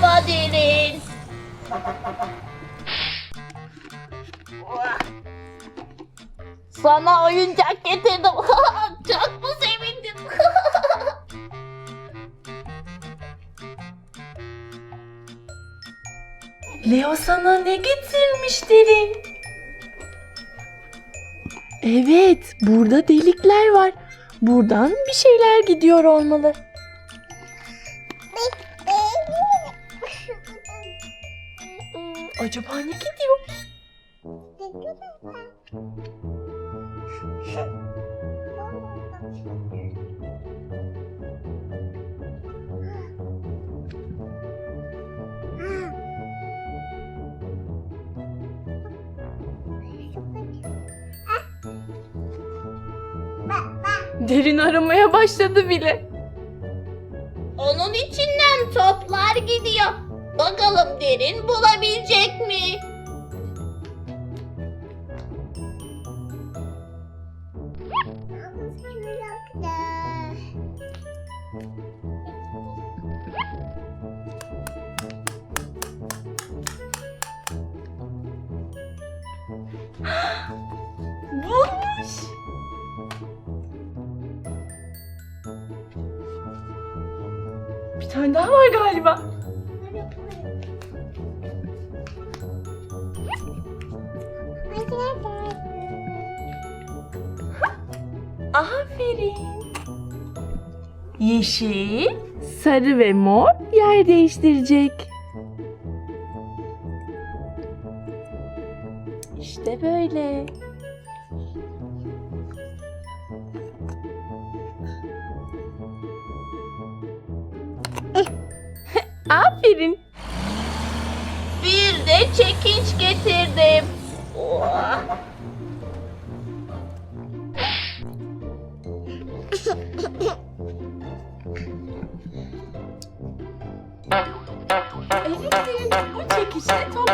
Merhaba. Sana oyuncak getirdim. Çok mu sevindin? Leo sana ne getirmiş derin? Evet, burada delikler var. Buradan bir şeyler gidiyor olmalı. Acaba ne gidiyor? Derin aramaya başladı bile. Onun içinden toplar gidiyor. Bakalım Derin bulabilecek mi? Bulmuş. Bir tane daha var galiba. Aferin. Yeşil, sarı ve mor yer değiştirecek. İşte böyle. Çekiç getirdim. Oh. Evet, bu çekişle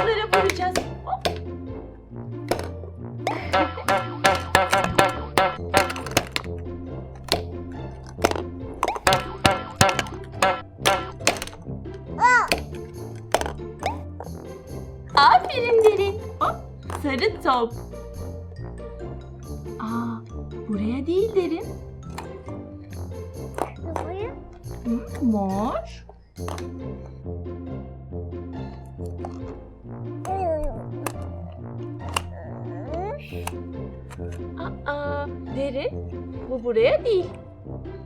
sarı top. Aa, buraya değil Derin. Hı, mor. Aa, Derin. Bu buraya değil.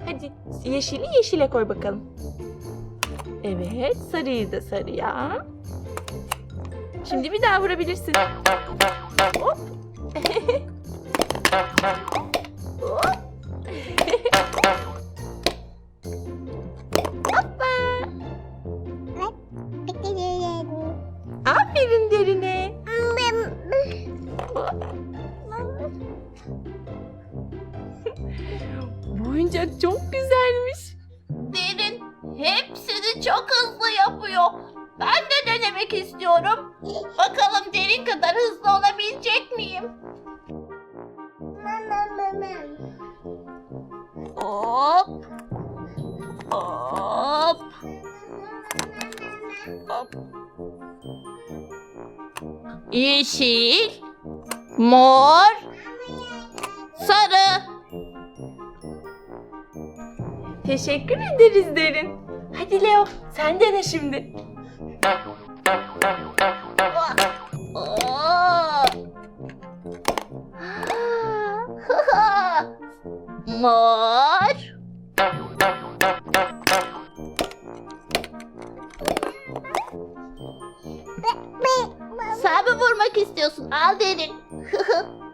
Hadi yeşili yeşile koy bakalım. Evet, sarıyı da sarıya. Şimdi bir daha vurabilirsin. Hop. Hop. Derine. Bu oyuncak çok güzelmiş. Derin hepsini çok hızlı yapıyor. Ben de denemek istiyorum. Bakalım Derin kadar hızlı olabilecek miyim? Hop. Hop. Hop. Yeşil, mor, sarı. Teşekkür ederiz Derin. Hadi Leo sen dene şimdi. Mor. Sen mi vurmak istiyorsun? Al derin.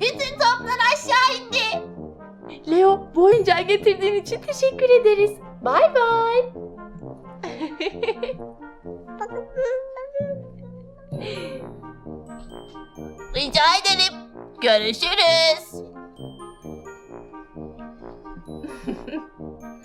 Bütün toplar aşağı indi. Leo bu oyuncağı getirdiğin için teşekkür ederiz. Bay bay. Rica ederim. Görüşürüz.